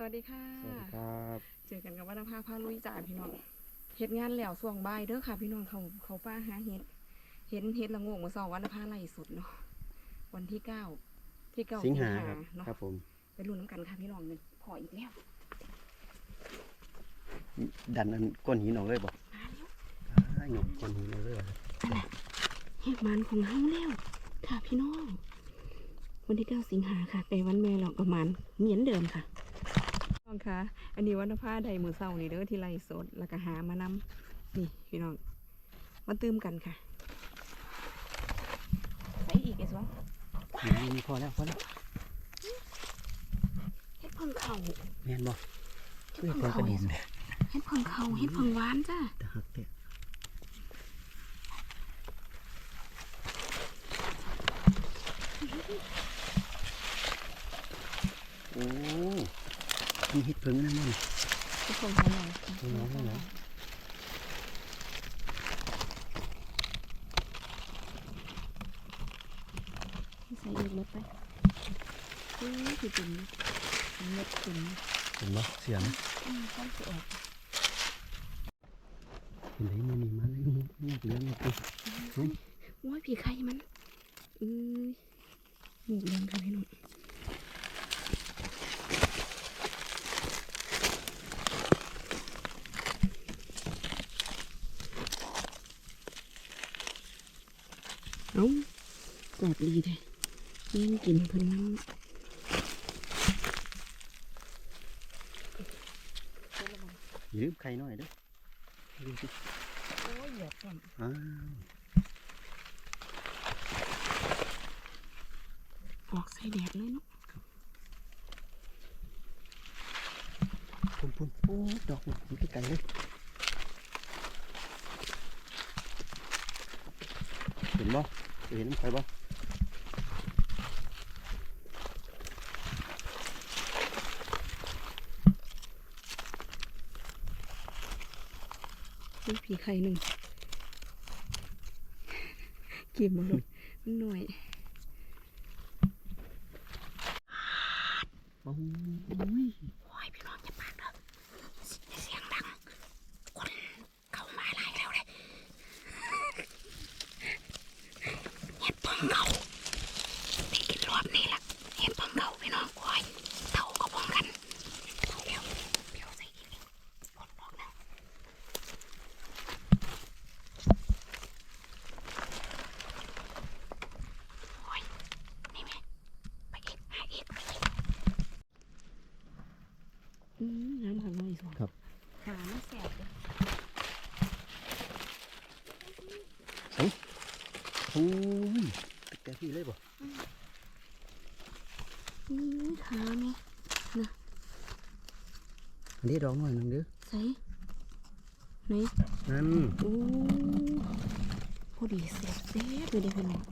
สวัสดีค่ะ สวัสดีครับ เจอกันกับวัฒนภาพาลุยจ่าพี่น้องเฮ็ดงานแล้วส่วงบ่ายเด้อค่ะ พี่น้องเขาเขาป้าหาเฮ็ด เห็นเฮ็ดละโงกมาสองวันภาไล่สุดเนาะ วันที่เก้าที่เก้าสิงหาครับเนาะครับผมไปลุ้นน้ำกันค่ะพี่น้องเลยพออีกแล้ว ดันอันก้อนหินออกเลยบอกมาแล้วอ้ายหยกก้อนหินออกเลยเหรออันน่ะเฮ็ดมันของเฮาแล้วค่ะพี่น้อง วันที่เก้าสิงหาค่ะแต่วันแม่เราประมาณเหมือนเดิมค่ะพี่ น้องคะอันนี้วันภาใดมือเศร้านี่เด้อที่ไล่สดแล้วก็หามานำนี่พี่น้องมาตื้มกันค่ะใส่อีกไอ้สวงนี่นี่พอแล้วพอแล้วเฮ็ดเพิ่งเข่าแม่นบอกเฮ็ดเฮ้ยเพิ่งพอกระเข่าดิ่งเลยเฮ็ดเพิ่งเข่าเฮ็ดเพิ่งหวานจ้าตะหักเตะโอ้ มีเห็ดเพิ่งนั่นมั้งเฮ็ดเพิ่งหวานหน่อยน้งๆเหรอใส่อีกเม็ดไปอื้อคือเป็นเม็ดเป็นเห็นบ่เสียงอืมต้องสออกเห็นไหมมันนี่มาเลยนี่เหลืองนี่ปุ๊บโอ้ยผีไข่มันอือหมูเลี้ยงค่ะพี่น้องเอ้า กอดดีแท้เลี้ยงกินเพิ่นน้อย่าลืมไข่หน่อยเด้อดูสิำโอ้ยเหยียบก่อนอ้าวออกใส่แดดเลยเนาะพุ่นพุ่นโอ้ดอกมันไกลๆเลยเห็นบ่เห็นน้ำไข่บ่ ผีไข่หนึ่งกินมาเลยมันหน่อยโอ้ย โอ้ยพี่น้องจะปากเด้อเสียงดัง คนเข้ามาหลายแล้วเลยเห็ดเพิ่งเขาได้กินรอบนี้ละเห็ดเพิ่งเขาพี่น้องโอ้ยเท่าก็ป้องกันเอาแล้วเดี๋ยวใส่อีกนิดปลดออกนะโอ้ยนี่แม่ไปอีกหาอีกไปอีกอืม น้ำขังน้อยสองครับ หาไม่แสบเลยโอ้ยแต่พี่เลยบ่นี่ขาไหมอันนี้ดอกหน่อยหนึงเด้อใส่ไหนนั่นโอ้พอดีเสียบเสียบเลยเด้อพี่น้อง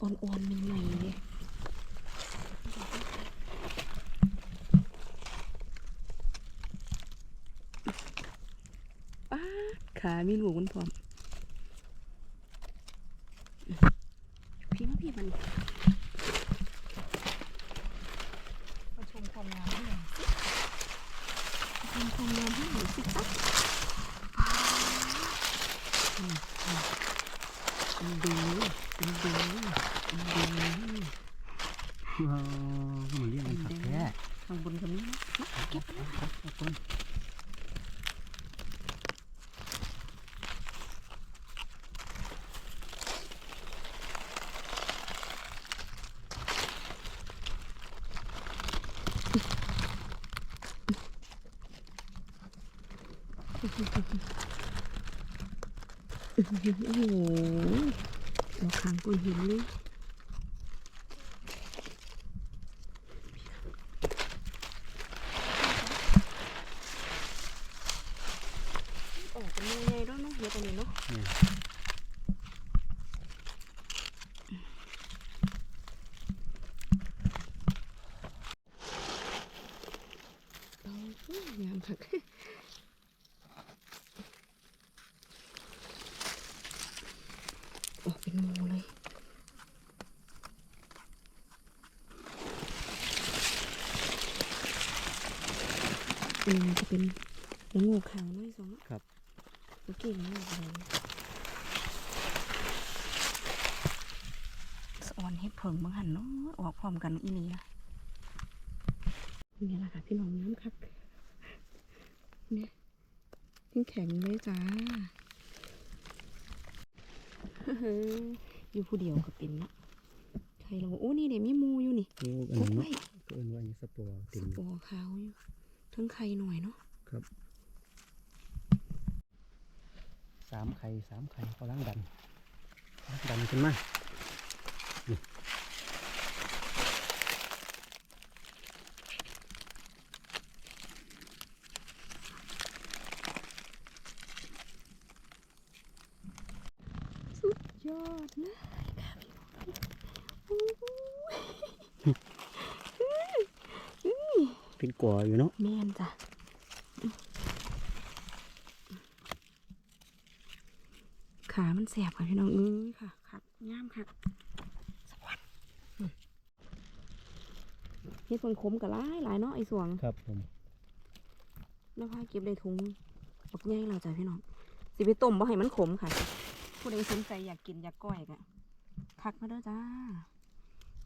อ่อนๆมันใหม่เลยป้าดขา มีลูกมันพร้อมพี่ว่าพี่มันมาชมความงามให้หน่อยสิชมความงามให้หน่อยสิจ๊ะ ดูดูดู ว้าวมันเรียกอะไรครับแท้ ข้างบนคนนี้นะเก็บไปเลย ครับครับผม โอ้โหเราขังก้นหินเลยออกเป็นยังไงด้วยเนาะเดี๋ยตรงนี้เนาะ เนี่ย เอาอุ้ยงามคักออกเป็นหมูเลย อันนี้มันจะเป็นละโงูขาวน้อยสองครับโอเคละโงูอะไรนะสะออนเฮ็ดเผิงบางหันเนาะออกพร้อมกันอีนี่อะนี่แหละค่ะพี่น้องน้ำคักเนี่ยยังแข็งเลยจ้าอยู่ผู้เดียวก็เป็นเนาะใครเราโอ้นี่เดี๋ยวมีหมูอยู่นี่โอ้อันพกนั้นไว้เนาะก็เอิ้นว่าอย่างสปอร์เต็มสปอร์ขาวอยู่ ทั้งไข่หน่อยเนาะครับสามไข่สามไข่เขาล้างดันล้างดันขึ้นมานี่สุดยอดเลยค่ะพี่น้องโอ้ย เป็นก่ออยู่เนาะแม่นจ้ะขามันแสบค่ะพี่น้องเอ้ยค่ะคักงามค่ะสวัสดีเฮ็ดผลขมกับหลายหลายเนาะไอ้สวงครับผมแล้วพาเก็บได้ถุงบักใหญ่เราจ้ะพี่น้องสิไปต้มบ่ให้มันขมค่ะผู้ใดสนใจอยากกินอยากก้อยกะคักมาเด้อจ้า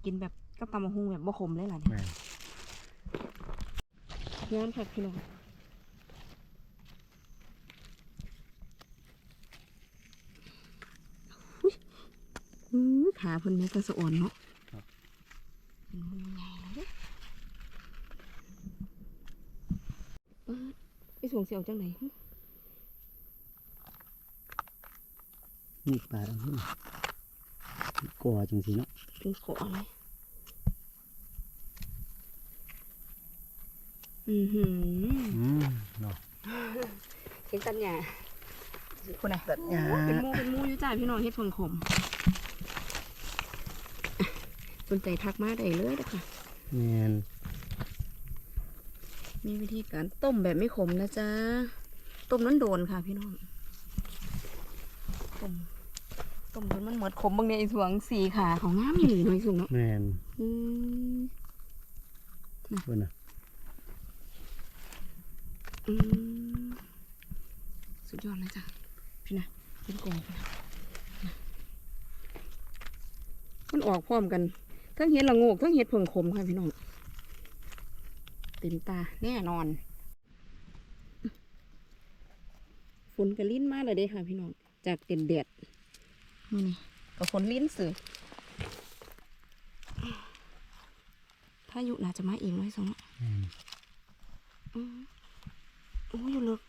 กินแบบกับตำมะฮุงแบบบ่ขมเลยล่ะเนี่ยแม่น งามค่ะพี่น้องอุ๊ยอื้อขาเพิ่นแม่ก็สะอ่อนเนาะเป็นมุมใหญ่เลยเปิดไปส่วงเสียวจังไหนหึนี่ปลาอันนี้เป็นก่อจังสิเนาะเป็นเกาะอะไร อือหืออืมเนาะเห็นตันหยาคุณน่ะตัดหญ้าโอ้เป็นหมูเป็นหมูอยู่จ้าพี่น้องเฮ็ดผลขมสนใจทักมาได้เลยนะคะแมนมีวิธีการต้มแบบไม่ขมนะจ๊ะ ต้มนั้นโดนค่ะพี่น้อง ต้ม ต้มจนมันหมดขมบางเนี่ยไอ้สวงสีขาของน้ำอยู่หรือหน่อยสูงเนาะแมนอืมเพิ่นน่ะอืม สุดยอดเลยจ้ะ พี่นะเป็นกองพี่นะนะมันออกพร้อมกัน ทั้งเห็ดละโงก ทั้งเห็ดผงขมค่ะพี่น้อง เต็มตาแน่นอน ฝนกระลิ้นมากเลยเด้ค่ะพี่น้อง จากเด็ดเด็ดๆนี่นี่ก็ฝนลิ้นสื่อพายุน่าจะมาเองไว้สองแม่นอืม โอ้ยอยู่เลิก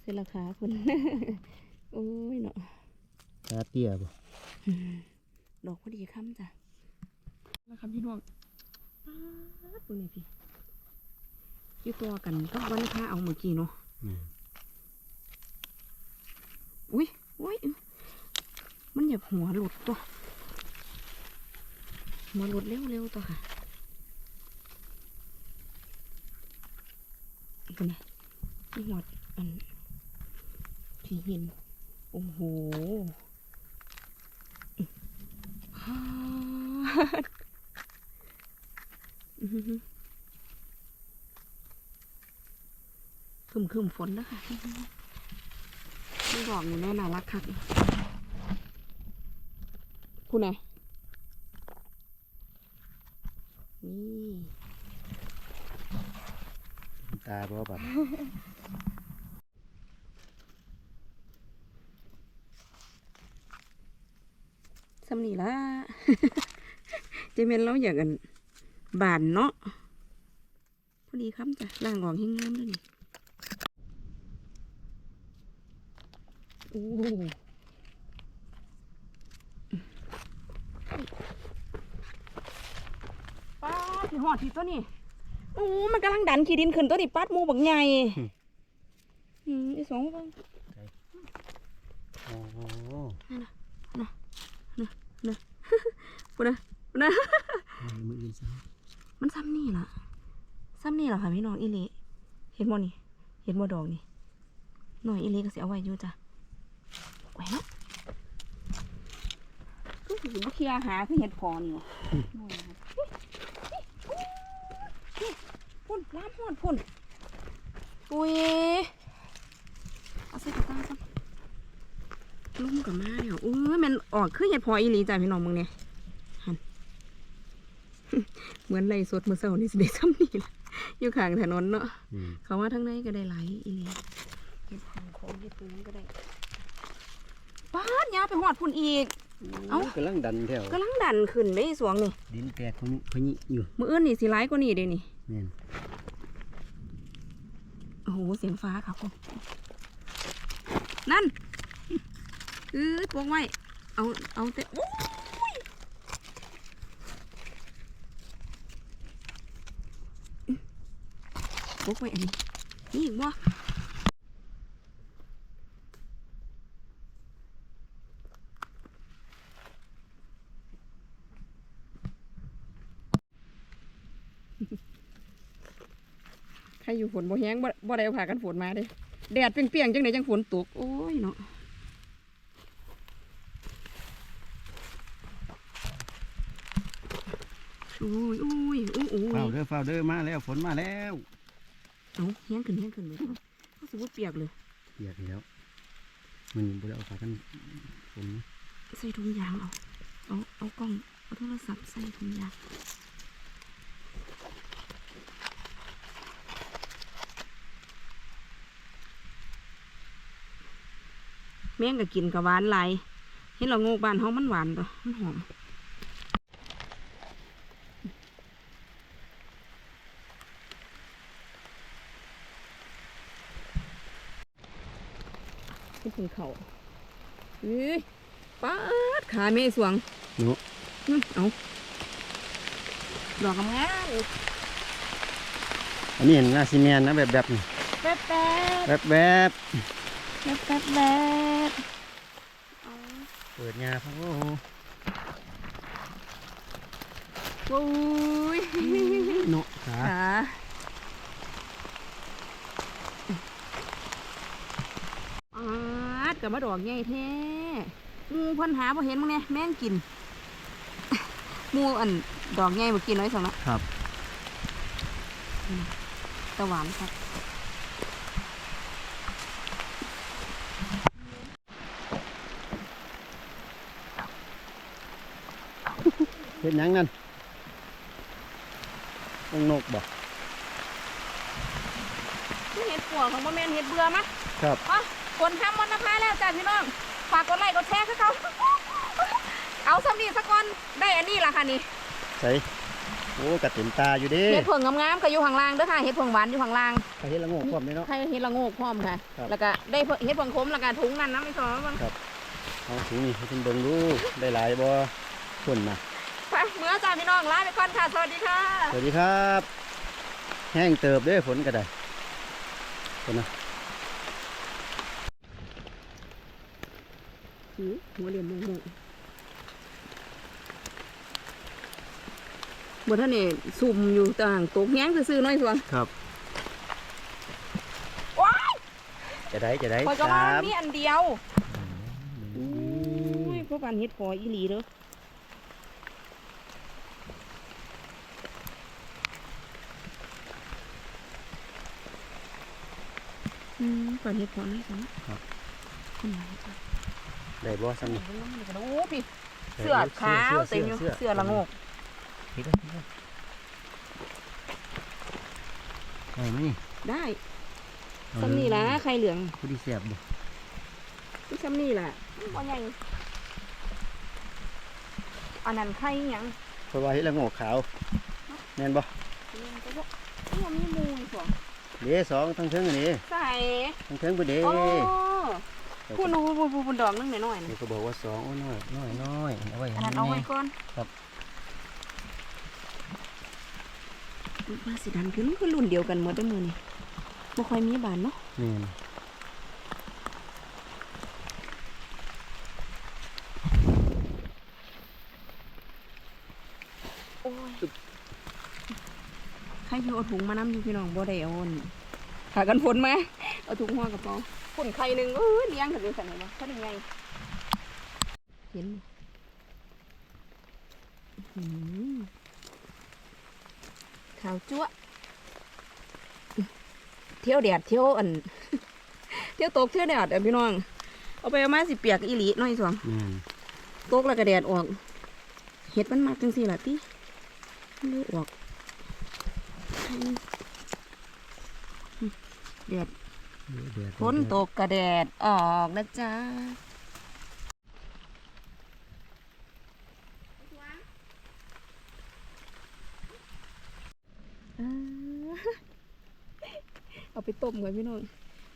เสร็จราคาคุณ โอ้ยเนาะตาเตี้ยบ่ดอกพอดีค่ำจ้ะนะครับพี่น้องป๊าดดูนี่พี่อยู่ตัวกันก็วันค่าเอาเมื่อกี้เนาะแม่นอุ้ยอุ้ยมันอย่าหัวหลุดตัว หัวหลุดเร็วๆตัวค่ะดูนะนี่หัวอันที่หิน โอ้โหฮ่าคึมคึมฝนแล้วค่ะนี่บอกอยู่แน่น่ารักคักคุณน่ะนี่ ตาบ่บัดสำนีละเจเมนเราอยากกันบานเนาะพอดีครับจ้ะล่างออกให้งามเลยนี่โอ้ป้าดที่หอดที่ตัวนี้ โอ้ มันกำลังดันขี้ดินขึ้นตัวนี้ปัดหมูบักใหญ่อืมไอ้สองบ้างโอ้โหปุ่นนะปุ่นนะมืออื่นซะมันซ้ำนี่ล่ะซ้ำนี่ล่ะค่ะพี่น้องอีหลีเห็นบ่นี่ เห็นบ่ดอกนี่ หน่อยอีหลีก็สิเอาไว้อยู่จ้ะไว้เนาะอื้อคือบ่เคลียร์หาคือเห็ดพอนี่วะพุ่ นล้ามหอดพุ่นอุ้ยเอาใส่ตะกร้าก่อนลุ่มกับมาเดี๋ยวอุ้ยมันออกคือเห็ดพออีหลีจ้ะพี่น้องมึงเนี่ยหันเหมือนไรสดมือเสานี่สิได้ซ้ำนี่ล่ะอยู่ข้างถนนเนาะอืมเขาว่าทั้งในก็ได้ไหลายอีหลีเห็ดของของเห็ดตัวนั้นก็ได้ป้าดยาไปหอดพุ่นอีก เอ้า กำลังดันแถวกำลังดันขึ้นได้สวงนี่ดินแตกพะยิพะยิอยู่ มืออื่นนี่สิร้ายกว่านี่เด้นี่แม่นโอ้โหเสียงฟ้าค่ะคุณนั่นอือปวงไว้ เอา เอาแต่โอ้ยปวกไว้อันนี้ นี่บ่ รอยู่ฝนบ่แห้งบ่บ่ได้เอาผ้ากันฝนมาเด้แดดเปรี้ยงๆจังไดจังฝนตก โอ้ยเนาะอุ้ยอุ้ยอุ้ยอุ้เฝ้ายเด้อเฝ้าเด้อมาแล้วฝนมาแล้วเอาแห้งขึ้นแห้งขึ้นไหมก็สมมติเปียกเลยเปียกแล้วมันบ่ได้เอาผ้ากันฝนนะใส่ถุงยางเอาเอาเอากล้องเอาโทรศัพท์ใส่ถุงยาง แม่งก็กินกับหวานหลายเห็นเราโงกบ้านเฮามันหวานตัวมันหอมขึ้นถึงเขาเอ้ยป๊าดขาเมสวงเนาะอื้อเอาดอกงามอันนี้เห็นหน้าซีเมนนะแบบแบบนี่แป๊บแป๊บแบบ แบบแป๊บแป๊บแป๊บเอาเปิดงาพะโอ้โอ้ยเนาะขาขาอาดกับมาดอกใหญ่แท้หมูเพันหาพอเห็นมั้งเนี่ยแม่งกินหมูอันดอกใหญ่มากินน้อยสองนะครับ ตะหวานครับ เห็นหยังนั่นองนกบ่นี่เห็ดปัวของบ่แม่นเห็ดเบื่อมะครับอ๋อคนทำมันนะพาแล้วจ้ะพี่น้อง ฝากกดไลค์กดแชร์ให้เขา เอาสำนีสักคนได้อันนี้ล่ะค่ะนี่ใส่โอ้กระเต็มตาอยู่เดิเห็ดเผิงงามๆก็อยู่ข้างล่างเด้อค่ะเห็ดเผิงหวานอยู่ข้างล่างใครเห็นละโงกพร้อมเลยเนาะใครเห็ดละโงกพร้อมค่ะครับแล้วก็ได้เห็ดเผิงขมแล้วก็ถุงนั่นนะไม่สอนบ้างเอาถุงนี่ให้คุณเบิ่งดูได้หลายบ่คนนะ ไปเมื่อจ้าพี่น้องลาไปก่อนค่ะ สวัสดีค่ะ สวัสดีครับ แห้งเติบเด้อฝนก็ได้ฝนนะหือหัวเรียนโมโมบท่านนี่ซุ่มอยู่ต่างตกแง้งซื่อๆน้อยสวงครับว้ายจะได้จะได้คอยก็ว่าสามมีอันเดียวอุ้ยพวกปันเฮ็ดพออีหลีเด้อ อืมปันเฮ็ดพอน้อยสองคนไหนจ้ะได้บ่ซ้ำนี่โอ้พี่เสื้อขาวเต็มอยู่เสื้อละโงกผิดแล้วผิดแล้วได้ไหมนี่ได้เอาซ้ำนี่ล่ะไข่เหลืองผู้ที่เสียบบ่นี่ซ้ำนี่ล่ะบ่ใหญ่อันนั้นไข่หยังเพราะว่าเห็ดละโงกขาวแม่นบ่นี่มันก็บ่นี่มันมีมูอีกบ่ เด้สองทั้งเทิงอันนี้ใส่ทั้งเทิงบ่เด้โอ้พูดนูพูดพูดพูดดอกนึงหน่อยๆเดี๋นะยวก็บอกว่าสองโอ้น้อยน้อยน้อยเอาไว้อันนั้นเอาไว้ก่อนครับมาสิดันขึ้นคือรุ่นเดียวกันหมดเด้อมื้อนี้บ่ค่อยมีบานเนาะแม่น โอ้ย ใครอยู่เอาถุงมานำอยู่พี่น้องบ่ได้เอาอั่นขากันฝนมาเอาถุงห่อกระเป๋าฝุ่นไข่หนึงเอ้ยเลี้ยงกันอยู่ซั่นนี่บ่ถ้าได้ไงเห็นอืมขาวจั๊วะเที่ยวแดดเที่ยวอัน เที่ยวตกเที่ยวแดดเด้อพี่น้อง เอาไปเอามาสิเปียกอีหลีหน้อยสวงแม่นตกแล้วก็แดดออก เห็ดมันมากจังสี่ล่ะติมันเลยออกอืมแดด เดี๋ยวเดี๋ยวฝนตกกระแดดออกนะจ๊ะอ่าเอาไปต้มก่อนพี่น้อง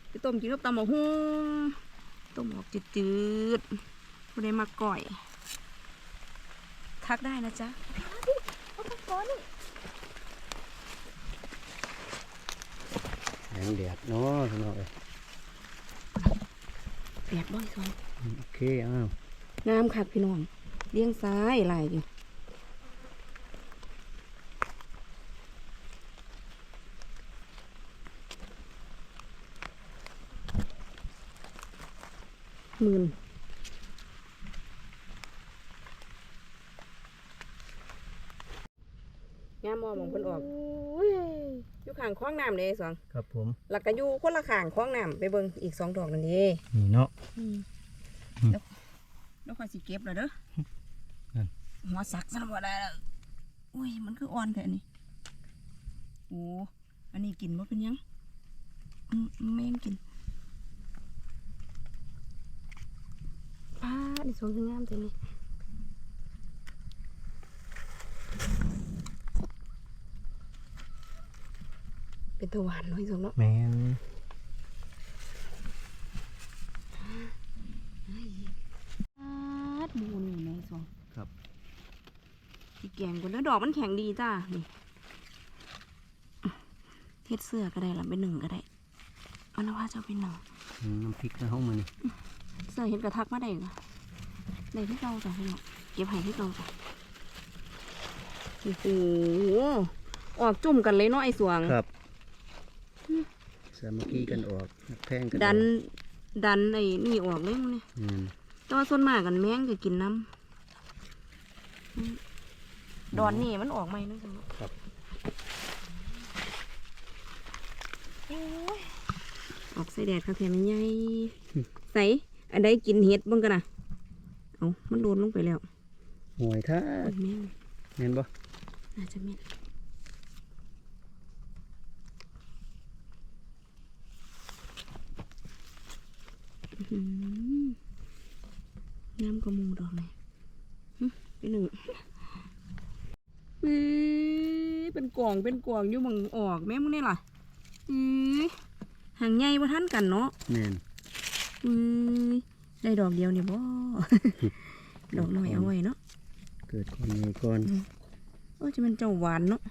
ไปต้มกินกับตำหมกหุ้งต้มออกจืดๆไม่ได้มาก่อย ทักได้นะจ๊ะเอาไปก่อนนี่ แสงแดดเนาะพี่น้องเอ้ยแปดบ่อยสองอืมโอเคอ้าวงามคักพี่น้องเลี้ยงซ้ายลายอยู่หมื่นงามมองมองเพิ่นออกอยู่ ข้างคล้องน้ำเลยสองครับผมหลักก็อยู่คนละข้างคล้องน้ำไปเบิ่งอีกสองดอกนั่นเองนี่เนาะอืมอืมแล้วแล้วค่อยสิเก็บแล้วเด้อนั่นหัวสักซะบ่ได้แล้วอุ้ยมันคืออ่อนแท้นี่โอ้อันนี้กินบ่เป็นหยังอืมแม่งกินป้าดิสวนคืองามจังนี่ เป็นตัวหวานน้อยสงเนาะแม่นอาดหมูนี่แม่สงครับสีแกงคนแล้วดอกมันแข็งดีจ้านี่เฮ็ดเสื้อก็ได้ละเป็นหนึ่งก็ได้เอานะว่าจะเอาเป็นหนึ่งอืมน้ำพริกในห้องมันนี่เสื้อเฮ็ดกระทักมาได้ก็ได้ที่เราจ้ะพี่น้องเก็บให้ที่เราจ้ะโอ้โหออกจุ่มกันเลยเนาะไอ้สวงครับสามัคคีกันออกแพงกันออกดัน ดันไอ้นี่ออกเลยมึงเนี่ยอืมแต่ว่าส่วนมากกันแมงจะกินน้ำอืมดอนนี่มันออกไหมนั่นสิครับโอ้ยออกใส่แดดค่ะแถมใหญ่ใส่อันใดกินเห็ดเบ้างกันนะเอามันโดนลงไปแล้วห่วยท่าโอ้ยแม่งเห็นบ่น่าจะแม่น อื้อหืองามกว่าหมูดอกเลยหึไปหนึ่งอื้อเป็นกล่องเป็นกล่องอยู่หมังออกแม่มึงนี่ล่ะอือหางใหญ่บ่ทันกันเนาะแม่นอือได้ดอกเดียวนี่บ่ดอกน้อยเอาไว้เนาะเกิดคนนี้ก่อนโอ้ยจะมันเจ้าหวานเนาะ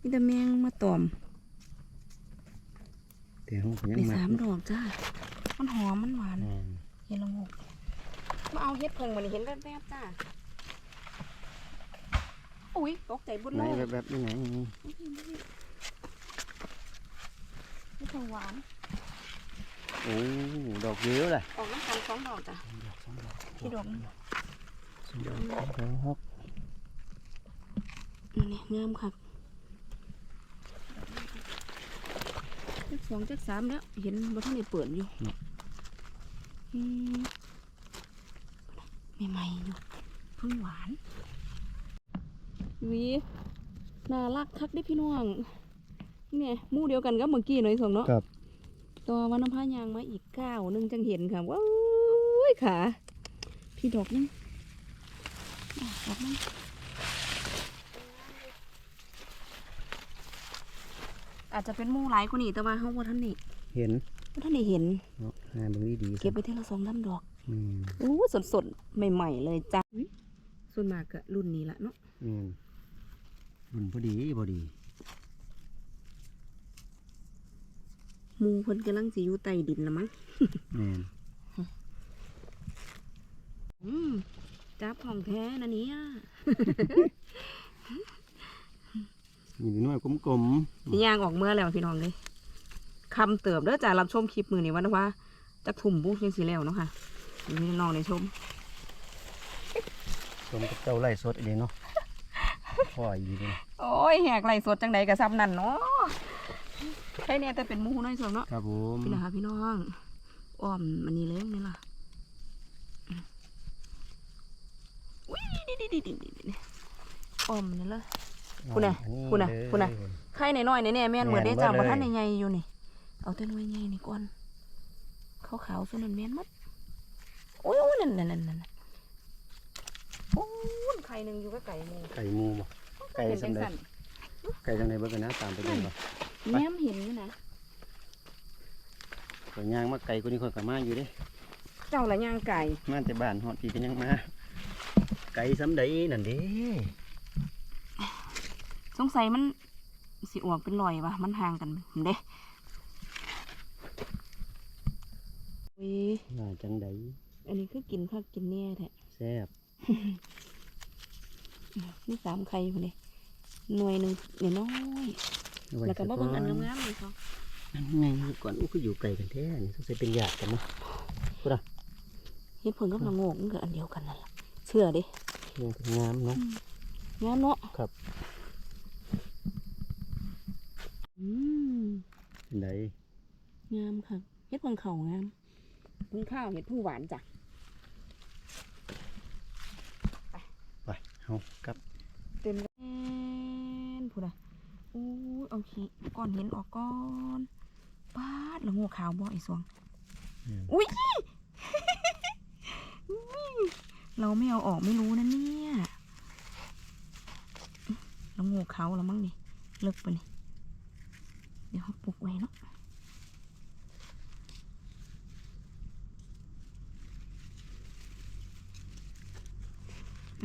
มีแต่แมงมาตอมแต่ห้องก็ยังไปมาสามดอกจ้า มันหอมมันหวานอืมเห็นละงกมาเอาเฮ็ดเพิ่งมันเห็นแวบๆจ้าอุ้ยตกใจบุญไหนเลยแบบแบบนี้ไหนเฮ็ดเพิ่งหวานโอ้ดอกเยอะเลยออกน้ำกันสองดอกจ้ะดอกสองดอกที่ดอกนึงสองดอกสองหกนั่นนี่งามคักจักสองจักสามแล้ว เห็นบ่ทันได้เปิดอยู่อืม ใหม่ๆอยู่เพิ่งหวานวีน่ารักคักเด้พี่น้องเนี่ยหมู่เดียวกันกับเมื่อกี้หน่อยสองเนาะครับตัววันน้ำพายางมาอีกเก้าวหนึงจังเห็นค่ะว้าวยขาพี่ดอกนึงดอกนึงอาจจะเป็นหมู่หลายกว่านี้แต่ว่าเขาบ่ท่านนี่เห็นบ่ ท่านได้เห็นเนาะงานเบางนี้ดีเก็บไปเท่าละสองลำดอกอืมอู้สดสดๆใหม่ๆเลยจ้ะส่วนมากก็รุ่นนี้ละเนาะอืมมันพอดีพอดีหมูเพิ่นกำลังสิอยู่ใต้ดินละมั้งแม่นอืมจับของแท้นะเนี่ยมีน้อยกลมสิย่างออกเมื่อแล้วพี่น้องเลย คำเติบเด้อจ้ารับชมคลิปมือนี้วันว่าจะถุ่มบุกยังสีแล้วเนาะค่ะนี่น้องในชมๆสมกับเจ้าไล่สดอีกเนาะพ่ออีนี่โอ้ยแหกไหลสดจังใดกับซ้ำนั่นเนาะใช่เนี่ยแต่เป็นหมูน้อยสองเนาะครับผมพี่นะคะพี่น้องอ้อมมันนี่เลยนี่ล่ะอุ้ยดิดิดิดิดิดิอ้อมนี่เลยคุณน่ะคุณน่ะคุณน่ะไข่น้อยๆนี่แน่แม่นเหมือนได้จังบ่ทันใหญ่ๆอยู่นี่ เอาแต่หน่วยใหญ่นี่ก่อนขาวๆซุนั่นแม่นหมดโอ้ยโอ้ยนั่นนั่นนั่นนั่นโอ้ยไข่หนึงอยู่กับไก่หมูไก่หมูบ่ไก่เห็นสัจันงใดสั่นไก่จังไดเบิ่งกันนะตามไปเบิ่งบ่แม่มเห็นอยู่นะข่อยย่างมาไก่คนนี้ข่อยก็มาอยู่เด้เจ้าละย่างไก่มาแต่บ้านฮอดพี่ก็ยังมาไก่ซ้ำใดนั่นเด้สงสัยมันสิอวกเป็นรอยวะมันห่างกันเห็นเด้ วิน่าจังใดอันนี้คือกินข้าวกินเนี่ยแท้แซ่บนี่สามไข่คนนี้หน่วยหนึ่งเนี่ยน้อยเอาไแล้วก็มาเบิ่งอันซะงามๆเลยเขานั่นไงก่อนอู้คืออยู่ไกลกันแท้นี่สงสัยเป็นญาติกันเนาะเฮ็ดเพิ่งกับละโงกมันก็อันเดียวกันนั่นล่ะเชื่อเดิเรื่องงามเนาะงามเนาะครับอืมเป็นไดงามค่ะเฮ็ดเพิ่งเข่างามเพิ่งข้าวเฮ็ดเพิ่งหวานจ้ะไปเฮากับเต็มแน่นพูดอะอู้ยเอาขี้ก้อนหินออกก่อนปาดละโงกขาวบ่ไอ้สวงอืมอุ้ยเราไม่เอาออกไม่รู้นะเนี่ยละโงกเขาแล้วมั้งนี่เลิกไปนี่เดี๋ยวเขาปลุกไว้เนาะ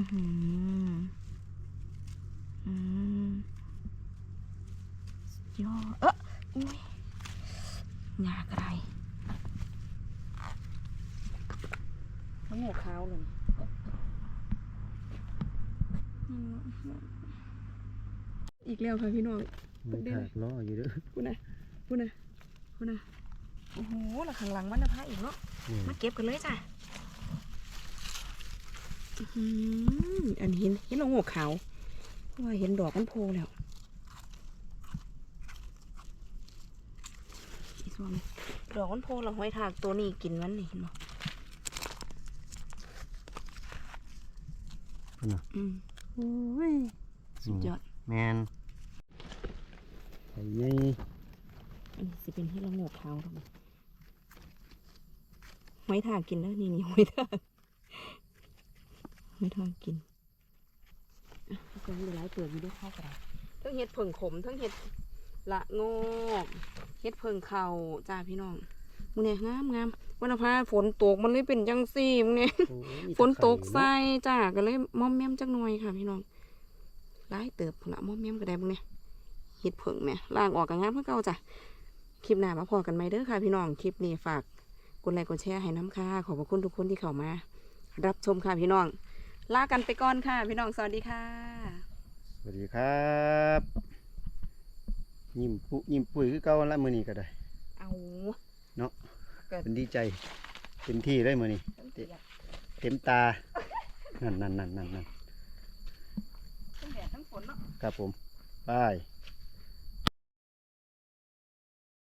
อือหืออืมสุดยอดเอออุ้ยหยากระไรทั้งหัวขาวเลยอีกแล้วค่ะพี่น้องไม่ถากล้ออยู่เด้อพูดนะพูดนะพูดนะโอ้โหหลังข้างหลังมันนะพระอีกเนาะอืมมาเก็บกันเลยจ้ะ อื้อหืออันเห็นเห็นเราหัวขาวเพราะว่าเห็นดอกมันโผล่แล้วอีส่วนดอกมันโผล่เราห้อยถากตัวนี้กินมันนี่เห็นบ่พุ่นน่ะอืมโอ้ยสุดยอดแมนไอ้ยัยอันนี้สิเป็นให้เราโงกเท้าทำไมหอยทากกินแล้วนี่นี่หอยทาก หอยทากกินอะก็มีหลายเปิดอยู่ด้วยเข้าวกระดาษทั้งเห็ดเผิ่งขมทั้งเห็ดละโงกเห็ดเผิ่งเข่าจ้าพี่น้องมึงเนี่ยงามงามวันพาฝนตกมันเลยเป็นจังซี่มึงเนี่ยโอ้ยมีฝนตกไข่ใส่จ้าก็เลยมอมแมมจักหน่อยค่ะ พี่น้องหลายเติบพุ่นละมอมแมมก็ได้มึงเนี่ยเห็ดเผิ่งแหม่ล่างออกกันงามเพื่อเก่าจ้ะคลิปหน้ามาพอกันไหมเด้อค่ะ พี่น้องคลิปนี้ฝากกดไลค์กดแชร์ให้น้ำค่ะขอบพระคุณทุกคนที่เข้ามา รับชมค่ะพี่น้อง ลากันไปก่อนค่ะ พี่น้องสวัสดีค่ะ สวัสดีครับยิ้มปุยิ้มปุ๋ยคือเก่าละมื้อนี้ก็ได้ เอาเป็นดีใจเต็มที่เลยมื้อนี้เต็มตา นั่นนั่นนั่นนั่นนั่นทั้งแดดทั้งฝนเนาะ ครับผม ไป